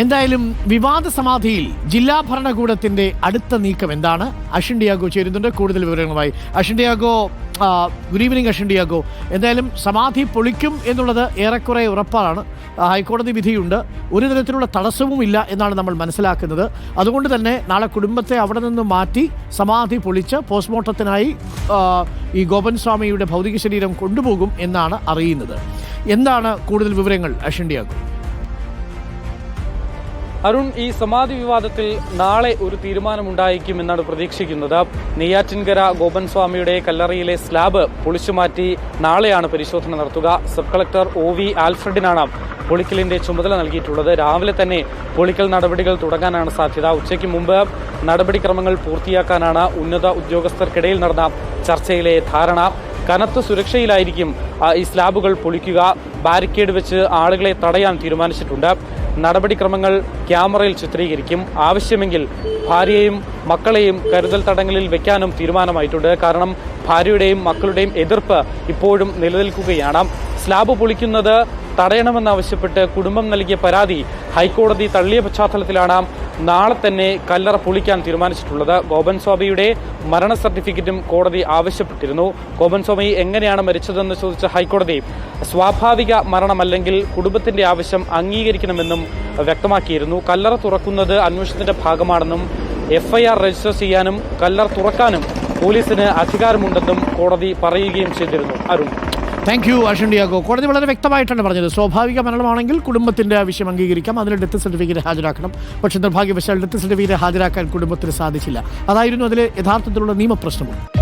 എന്തായാലും വിവാദ സമാധിയിൽ ജില്ലാ ഭരണകൂടത്തിന്റെ അടുത്ത നീക്കം എന്താണ്? അഷിൻ ഡിയാഗോ ചേരുന്നുണ്ട്. കൂടുതൽ വിവരങ്ങളുമായി Ashin Diego good evening Ashin Diego. എന്തായാലും സമാധി പൊളിക്കും എന്നുള്ളത് ഏറെക്കുറെ ഉറപ്പാണ്. ഹൈക്കോടതി വിധിയുണ്ട്. ഒരു തരത്തിലുള്ള തടസ്സവും ഇല്ല എന്നാണ് നമ്മൾ മനസ്സിലാക്കുന്നത്. അതുകൊണ്ട് തന്നെ നാളെ കുടുംബത്തെ അവിടെ നിന്ന് മാറ്റി സമാധി പൊളിച്ച് പോസ്റ്റ്മോർട്ടത്തിനായി ഈ ഗോപൻ സ്വാമിയുടെ ഭൗതിക ശരീരം കൊണ്ടുപോകും എന്നാണ് അറിയുന്നത്. എന്താണ് കൂടുതൽ വിവരങ്ങൾ അഷിൻ ഡിയാഗോ? അരുൺ ഈ സമാധി വിവാദത്തിൽ നാളെ ഒരു തീരുമാനമുണ്ടായിരിക്കും എന്നാണ് പ്രതീക്ഷിക്കുന്നത്. നെയ്യാറ്റിൻകര ഗോപൻ സ്വാമിയുടെ കല്ലറയിലെ സ്ലാബ് പൊളിച്ചുമാറ്റി നാളെയാണ് പരിശോധന നടത്തുക. സബ് കളക്ടർ ഒ വി ആൽഫ്രഡിനാണ് പൊളിക്കലിന്റെ ചുമതല നൽകിയിട്ടുള്ളത്. രാവിലെ തന്നെ പൊളിക്കൽ നടപടികൾ തുടങ്ങാനാണ് സാധ്യത. ഉച്ചയ്ക്ക് മുമ്പ് നടപടിക്രമങ്ങൾ പൂർത്തിയാക്കാനാണ് ഉന്നത ഉദ്യോഗസ്ഥർക്കിടയിൽ നടന്ന ചർച്ചയിലെ ധാരണ. കനത്ത സുരക്ഷയിലായിരിക്കും ഈ സ്ലാബുകൾ പൊളിക്കുക. ബാരിക്കേഡ് വെച്ച് ആളുകളെ തടയാൻ തീരുമാനിച്ചിട്ടുണ്ട്. നടപടിക്രമങ്ങൾ ക്യാമറയിൽ ചിത്രീകരിക്കും. ആവശ്യമെങ്കിൽ ഭാര്യയെയും മക്കളെയും കരുതൽ തടങ്കലിൽ വെക്കാനും തീരുമാനമായിട്ടുണ്ട്. കാരണം ഭാര്യയുടെയും മക്കളുടെയും എതിർപ്പ് ഇപ്പോഴും നിലനിൽക്കുകയാണ്. സ്ലാബ് പൊളിക്കുന്നത് തടയണമെന്നാവശ്യപ്പെട്ട് കുടുംബം നൽകിയ പരാതി ഹൈക്കോടതി തള്ളിയ പശ്ചാത്തലത്തിലാണ്. നാളെ തന്നെ കല്ലറ പൊളിക്കാൻ തീരുമാനിച്ചിട്ടുള്ളത്. ഗോപൻ സ്വാമിയുടെ മരണ സർട്ടിഫിക്കറ്റും കോടതി ആവശ്യപ്പെട്ടിരുന്നു. ഗോപൻ സ്വാമി എങ്ങനെയാണ് മരിച്ചതെന്ന് ചോദിച്ച ഹൈക്കോടതി സ്വാഭാവിക മരണമല്ലെങ്കിൽ കുടുംബത്തിന്റെ ആവശ്യം അംഗീകരിക്കണമെന്നും വ്യക്തമാക്കിയിരുന്നു. കല്ലറ തുറക്കുന്നത് അന്വേഷണത്തിന്റെ ഭാഗമാണെന്നും എഫ്ഐആർ രജിസ്റ്റർ ചെയ്യാനും കല്ലറ തുറക്കാനും പോലീസിന് അധികാരമുണ്ടെന്നും കോടതി പറയുകയും ചെയ്തിരുന്നു. Arun thank you Ashin Diego കോടതി വളരെ വ്യക്തമായിട്ടാണ് പറഞ്ഞത്. സ്വാഭാവിക മരണമാണെങ്കിൽ കുടുംബത്തിന്റെ ആവശ്യം അംഗീകരിക്കാം. അതിന് ഡെത്ത് സർട്ടിഫിക്കറ്റ് ഹാജരാക്കണം. പക്ഷേ നിർഭാഗ്യവശാൽ ഡെത്ത് സർട്ടിഫിക്കറ്റ് ഹാജരാക്കാൻ കുടുംബത്തിന് സാധിച്ചില്ല. അതായിരുന്നു അതിലെ യഥാർത്ഥത്തിലുള്ള നിയമപ്രശ്നവും.